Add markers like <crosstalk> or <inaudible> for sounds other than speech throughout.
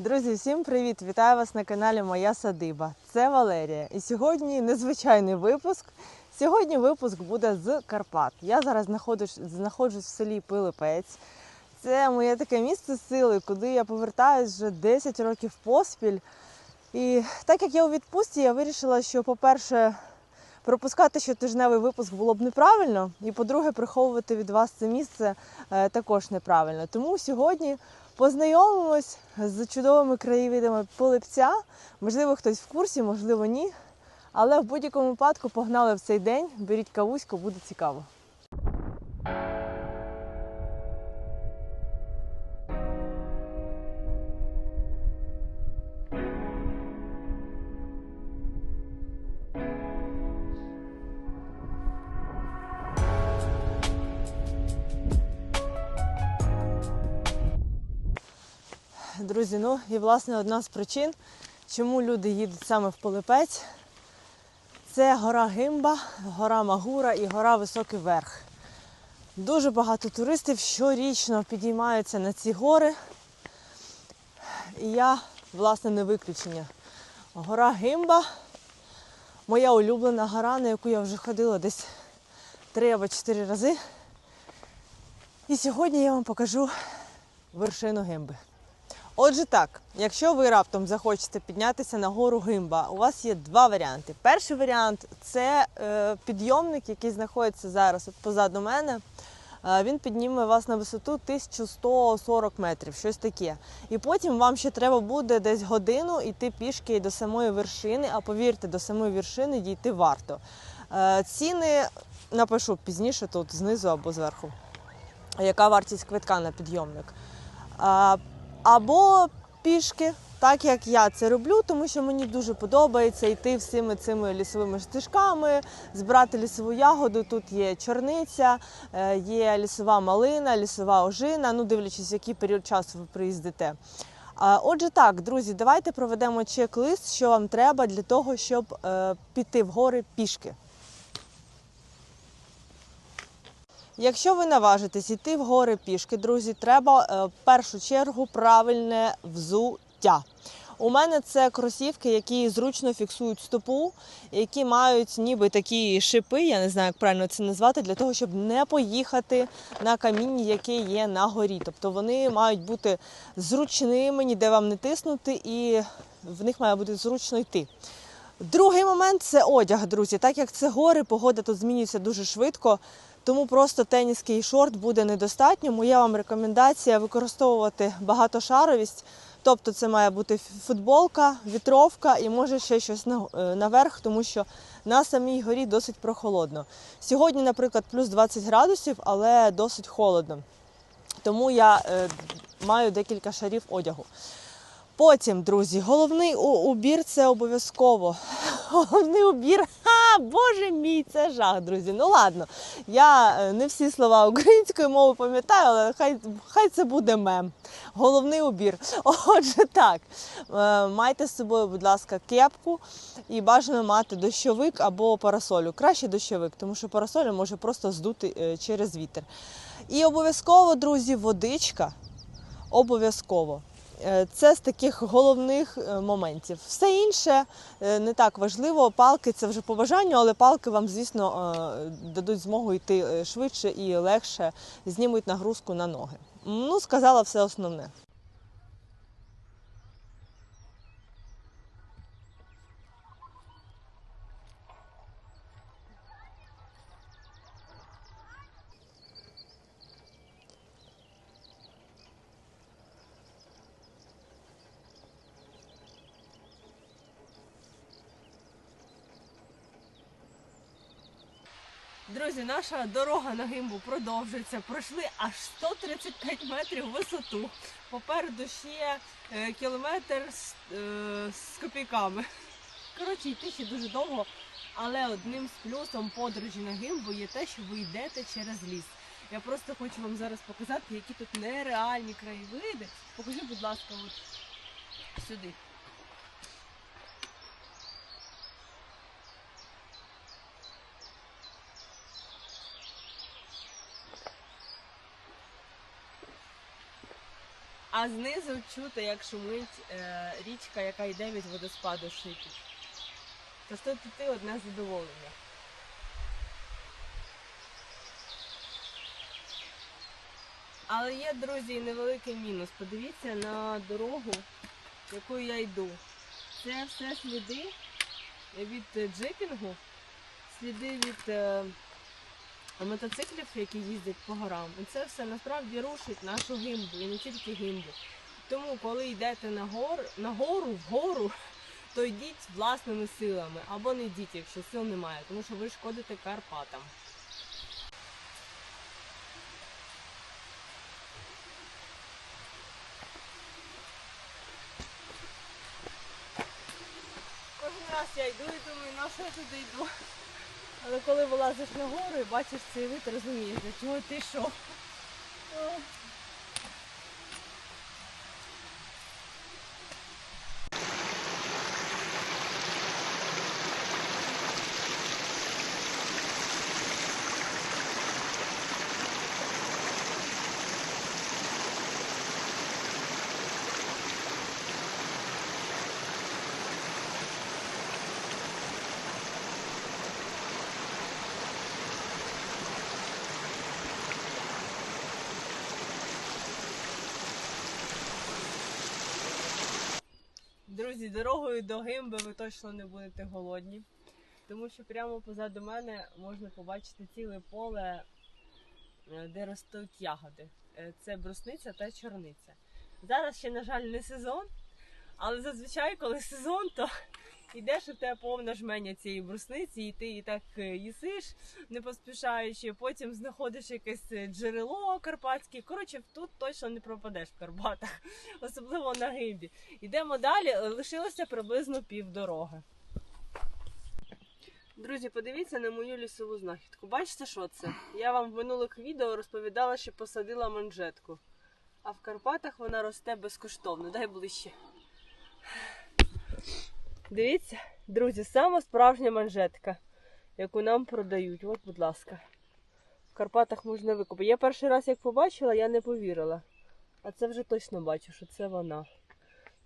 Друзі, всім привіт! Вітаю вас на каналі Моя Садиба. Це Валерія. І сьогодні незвичайний випуск. Сьогодні випуск буде з Карпат. Я зараз знаходжусь, знаходжусь в селі Пилипець. Це моє таке місце сили, куди я повертаюсь вже 10 років поспіль. І так як я у відпустці, я вирішила, що, по-перше, пропускати щотижневий випуск було б неправильно, і по-друге, приховувати від вас це місце е, також неправильно. Тому сьогодні познайомимось з чудовими краєвидами полипця. Можливо, хтось в курсі, можливо, ні. Але в будь-якому випадку погнали в цей день. Беріть кавуську, буде цікаво. Друзі, ну і власне одна з причин, чому люди їдуть саме в Пилипець, це гора Гимба, гора Магура і гора Високий Верх. Дуже багато туристів щорічно підіймаються на ці гори. І я, власне, не виключення. Гора Гимба моя улюблена гора, на яку я вже ходила десь три або чотири рази. І сьогодні я вам покажу вершину Гимби. Отже, так, якщо ви раптом захочете піднятися на гору Гимба, у вас є два варіанти. Перший варіант це е, підйомник, який знаходиться зараз от позаду мене. Е, Він підніме вас на висоту 1140 метрів, щось таке. І потім вам ще треба буде десь годину йти пішки до самої вершини, а повірте, до самої вершини дійти варто. Е, Ціни напишу пізніше тут знизу або зверху. Яка вартість квитка на підйомник? Або пішки, так як я це роблю, тому що мені дуже подобається йти всіми цими лісовими стежками, збирати лісову ягоду. Тут є чорниця, е, є лісова малина, лісова ожина, ну дивлячись, який період часу ви приїздите. Отже, так, друзі, давайте проведемо чек-лист, що вам треба для того, щоб е, піти в гори пішки. Якщо ви наважитесь йти в гори пішки, друзі, треба е, в першу чергу правильне взуття. У мене це кросівки, які зручно фіксують стопу, які мають ніби такі шипи, я не знаю, як правильно це назвати, для того, щоб не поїхати на каміння, яке є на горі. Тобто вони мають бути зручними, ніде вам не тиснути, і в них має бути зручно йти. Другий момент це одяг, друзі. Так як це гори, погода тут змінюється дуже швидко. Тому просто теніски і шорт буде недостатньо. Моя вам рекомендація використовувати багатошаровість. Тобто це має бути футболка, вітровка і може ще щось е, наверх, тому що на самій горі досить прохолодно. Сьогодні, наприклад, плюс 20 градусів, але досить холодно. Тому я е, маю декілька шарів одягу. Потім, друзі, головний убір це обов'язково. <laughs> Головний убір. Боже мій, це жах, друзі. Ну ладно, я е, не всі слова української мови пам'ятаю, але хай, хай це буде мем. Головний убір. <laughs> Отже, так. е, Майте з собою, будь ласка, кепку і бажано мати дощовик або парасолю. Краще дощовик, тому що парасоля може просто здути е, через вітер. І обов'язково, друзі, водичка. Обов'язково. Е, Це з таких головних е, моментів. Все інше е, не так важливо. Палки це вже по бажанню, але палки вам, звісно, дадуть змогу йти швидше і легше, знімуть нагрузку на ноги. Ну, сказала все основне. Друзі, наша дорога на гимбу продовжується. Пройшли аж 135 метрів висоту. Попереду ще е, кілометр з, е, з копійками. Коротше, йти ще дуже довго, але одним з плюсом подорожі на гимбу є те, що ви йдете через ліс. Я просто хочу вам зараз показати, які тут нереальні краєвиди. Покажи, будь ласка, от сюди. А знизу чути, як шумить е, річка, яка йде від водоспаду Шипіт. Тож тут іти одне задоволення. Але є, друзі, невеликий мінус. Подивіться на дорогу, якою я йду. Це все сліди від джипінгу, сліди від е, мотоциклів, які їздять по горам. І це все насправді рушить нашу гимбу, і не тільки гимбу. Тому, коли йдете на, гор, на гору, вгору, <laughs> то йдіть власними силами або не йдіть, якщо сил немає, тому що ви шкодите Карпатам. Кожен раз я йду і думаю, на що я туди йду. Але коли вилазиш на гору і бачиш цей вид, розумієш, для чого ти йшов. Друзі, дорогою до Гимби ви точно не будете голодні, тому що прямо позаду мене можна побачити ціле поле, е, де ростуть ягоди. Е, Це брусниця та чорниця. Зараз ще, на жаль, не сезон, але зазвичай, коли сезон, то йдеш і в тебе повна жменя цієї брусниці, і ти її так е, їсиш, не поспішаючи. Потім знаходиш якесь е, джерело карпатське. Коротше, тут точно не пропадеш в Карпатах, <laughs> особливо на гимбі. Йдемо далі, е, лишилося приблизно півдороги. Друзі, подивіться на мою лісову знахідку. Бачите, що це? Я вам в минулих відео розповідала, що посадила манжетку. А в Карпатах вона росте безкоштовно. Дай ближче. Дивіться, друзі, сама справжня манжетка, яку нам продають. От, будь ласка. В Карпатах можна викупити. Я перший раз як побачила, я не повірила. А це вже точно бачу, що це вона.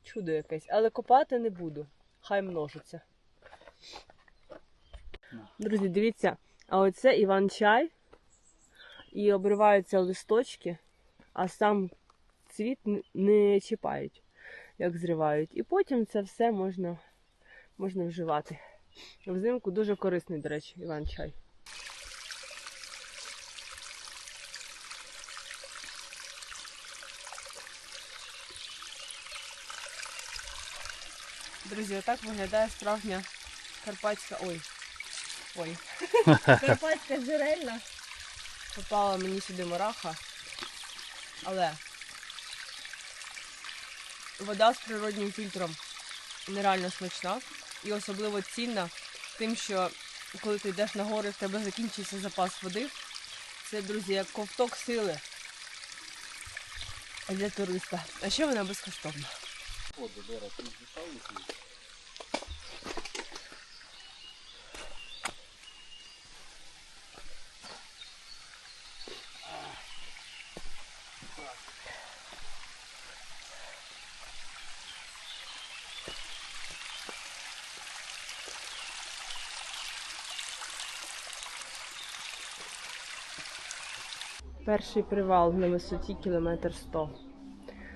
Чудо якесь. Але копати не буду. Хай множиться. Друзі, дивіться, а оце Іван-чай. І обриваються листочки, а сам цвіт не чіпають, як зривають. І потім це все можна, можна вживати. Взимку дуже корисний, до речі, Іван-чай. Друзі, отак виглядає справжня карпатська. Ой. Ой. <laughs> Карпатська джерельна. Попала мені сюди мураха. Але вода з природнім фільтром нереально смачна і особливо цінна тим, що коли ти йдеш на гори, в тебе закінчується запас води. Це, друзі, як ковток сили для туриста. А ще вона безкоштовна. Перший привал на висоті кілометр 100.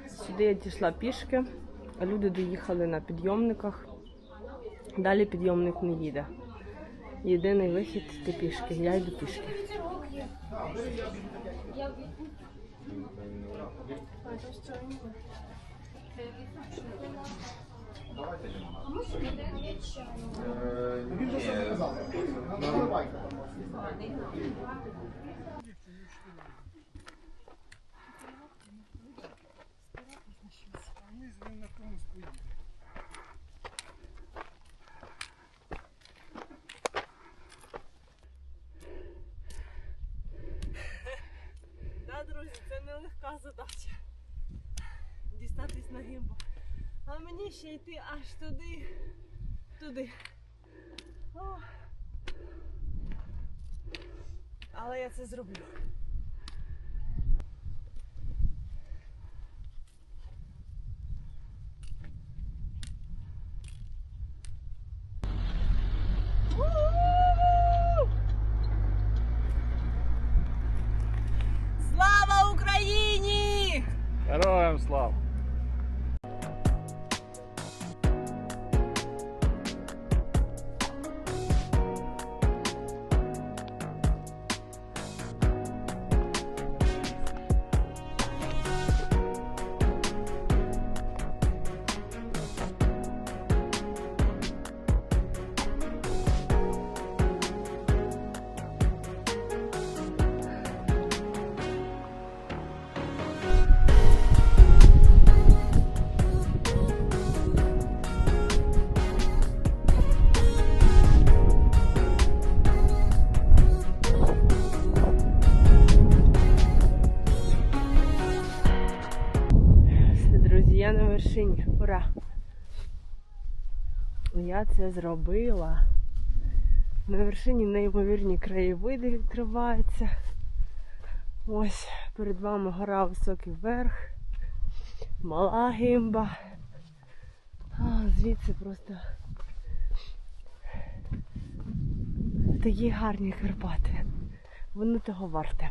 Сюди я дійшла пішки, а люди доїхали на підйомниках. Далі підйомник не їде. Єдиний вихід йти пішки. Я йду пішки. Да, друзі, це не легка задача. Дістатись на гімбу. А мені ще йти аж туди, туди. О. Але я це зроблю. Вершині. Ура! Я це зробила. На вершині неймовірні краєвиди відкриваються. Ось перед вами гора високий верх, мала гимба. А, звідси просто такі гарні Карпати. Вони того варте.